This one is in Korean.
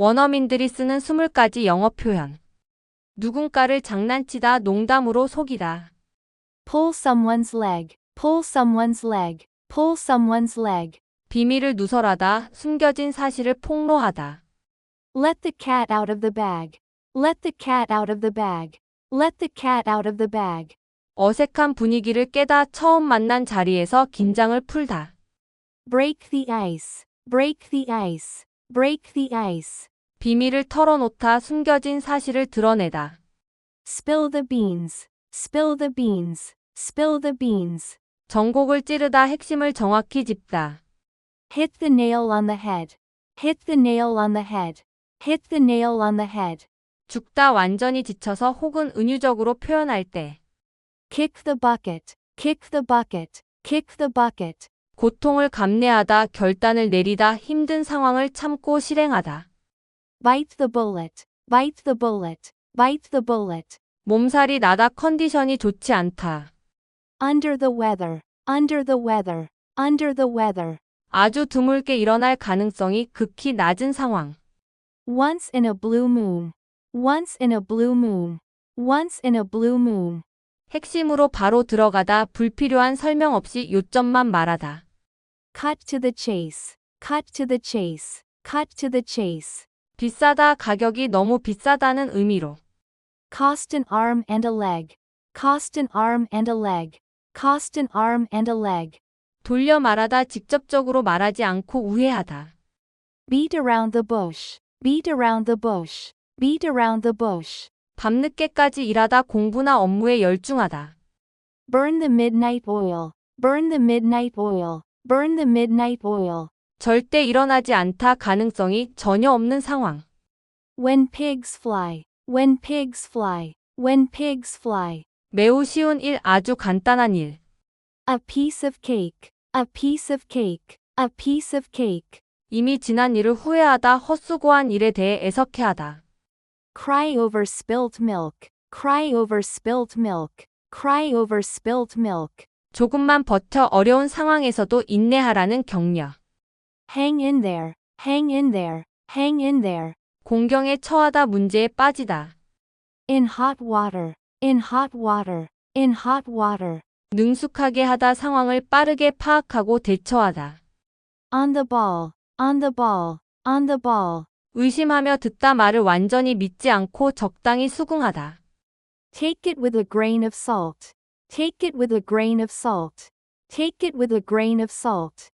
원어민들이 쓰는 20가지 영어 표현. 누군가를 장난치다 농담으로 속이다. pull someone's leg, pull someone's leg, pull someone's leg. 비밀을 누설하다, 숨겨진 사실을 폭로하다. Let the cat out of the bag. Let the cat out of the bag. Let the cat out of the bag. 어색한 분위기를 깨다 처음 만난 자리에서 긴장을 풀다. Break the ice. Break the ice. Break the ice. 비밀을 털어놓다 숨겨진 사실을 드러내다. Spill the beans. Spill the beans. Spill the beans. 전곡을 찌르다 핵심을 정확히 짚다. Hit the nail on the head. Hit the nail on the head. Hit the nail on the head. 죽다 완전히 지쳐서 혹은 은유적으로 표현할 때. Kick the bucket. Kick the bucket. Kick the bucket. 고통을 감내하다 결단을 내리다 힘든 상황을 참고 실행하다. Bite the bullet. Bite the bullet. Bite the bullet. 몸살이 나다 컨디션이 좋지 않다. Under the weather. Under the weather. Under the weather. 아주 드물게 일어날 가능성이 극히 낮은 상황. Once in a blue moon. Once in a blue moon. Once in a blue moon. 핵심으로 바로 들어가다 불필요한 설명 없이 요점만 말하다. Cut to the chase. Cut to the chase. Cut to the chase. 비싸다 가격이 너무 비싸다는 의미로. Cost an arm and a leg. Cost an arm and a leg. Cost an arm and a leg. 돌려 말하다 직접적으로 말하지 않고 우회하다. Beat around the bush. Beat around the bush. Beat around the bush. 밤늦게까지 일하다 공부나 업무에 열중하다. Burn the midnight oil. Burn the midnight oil. Burn the midnight oil. 절대 일어나지 않다 가능성이 전혀 없는 상황. When pigs fly. When pigs fly. When pigs fly. 매우 쉬운 일 아주 간단한 일. A piece of cake. A piece of cake. A piece of cake. 이미 지난 일을 후회하다 헛수고한 일에 대해 애석해하다. Cry over spilt milk. Cry over spilt milk. Cry over spilt milk. 조금만 버텨 어려운 상황에서도 인내하라는 격려. Hang in there. Hang in there. Hang in there. 공경에 처하다 문제에 빠지다. In hot water. In hot water. In hot water. 능숙하게 하다 상황을 빠르게 파악하고 대처하다. On the ball. On the ball. On the ball. 의심하며 듣다 말을 완전히 믿지 않고 적당히 수긍하다. Take it with a grain of salt. Take it with a grain of salt. Take it with a grain of salt.